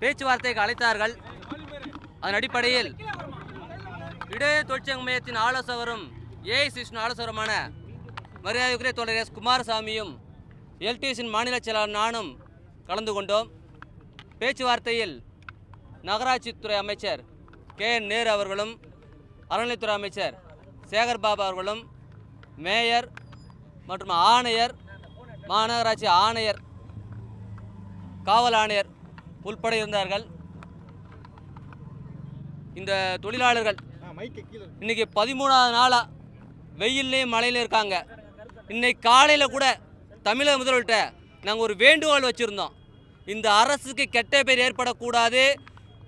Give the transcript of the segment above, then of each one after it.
பேச்சுவார்த்தைக்கு அழைத்தார்கள். அதன் அடிப்படையில் இடையே தொழிற்சங்க மையத்தின் ஆலோசகரும் ஏஐசிசின் ஆலோசகருமான மரியாதைக்குரிய தோழர் எஸ் குமாரசாமியும் எல்டிஎஸின் மாநில செயலாளர் நானும் கலந்து கொண்டோம். பேச்சுவார்த்தையில் நகராட்சித்துறை அமைச்சர் கே என் நேரு அவர்களும் அறநிலைத்துறை அமைச்சர் சேகர் பாபு அவர்களும் மேயர் மற்றும் ஆணையர் மாநகராட்சி ஆணையர் காவல் ஆணையர் உள்பட இருந்தார்கள் இந்த தொழிலாளர்கள் இன்னைக்கு பதிமூணாவது நாளா வெயில்லையும் மழையில இருக்காங்க. இன்னைக்கு காலையில் கூட தமிழக முதல்வர்கிட்ட நாங்கள் ஒரு வேண்டுகோள் வச்சுருந்தோம். இந்த அரசுக்கு கெட்ட பேர் ஏற்படக்கூடாது.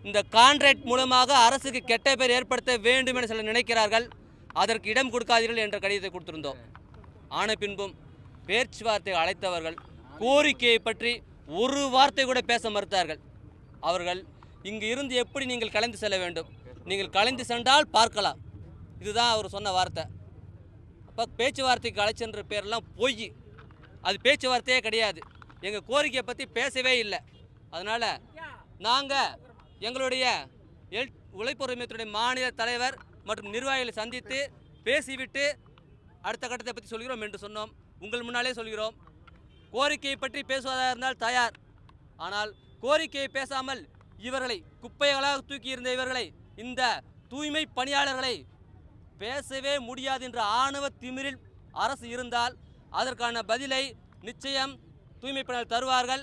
இந்த கான்ட்ராக்ட் மூலமாக அரசுக்கு கெட்ட பேர் ஏற்படுத்த வேண்டும் என சிலர் நினைக்கிறார்கள். அதற்கு இடம் கொடுக்காதீர்கள் என்ற கடிதத்தை கொடுத்திருந்தோம். ஆன பின்பும் பேச்சுவார்த்தை அழைத்தவர்கள் கோரிக்கையை பற்றி ஒரு வார்த்தை கூட பேச மறுத்தார்கள். அவர்கள் இங்கு இருந்து எப்படி நீங்கள் கலைந்து செல்ல வேண்டும்? நீங்கள் கலைந்து சென்றால் பார்க்கலாம். இதுதான் அவர் சொன்ன வார்த்தை. அப்போ பேச்சுவார்த்தைக்கு அழைச்சன்ற பேரெல்லாம் பொய். அது பேச்சுவார்த்தையே கிடையாது. எங்கள் கோரிக்கையை பற்றி பேசவே இல்லை. அதனால் நாங்கள் எங்களுடைய எல் உழைப்புரிமையத்துடைய மாநில தலைவர் மற்றும் நிர்வாகிகளை சந்தித்து பேசிவிட்டு அடுத்த கட்டத்தை பற்றி சொல்கிறோம் என்று சொன்னோம். உங்கள் முன்னாலே சொல்கிறோம். கோரிக்கையை பற்றி பேசுவதாக இருந்தால் தயார். ஆனால் கோரிக்கையை பேசாமல் இவர்களை குப்பைகளாக தூக்கி இருந்த இவர்களை இந்த தூய்மை பணியாளர்களை பேசவே முடியாது என்ற ஆணவ திமிரில் அரசு இருந்தால் அதற்கான பதிலை நிச்சயம் தூய்மை பணியாளர் தருவார்கள்.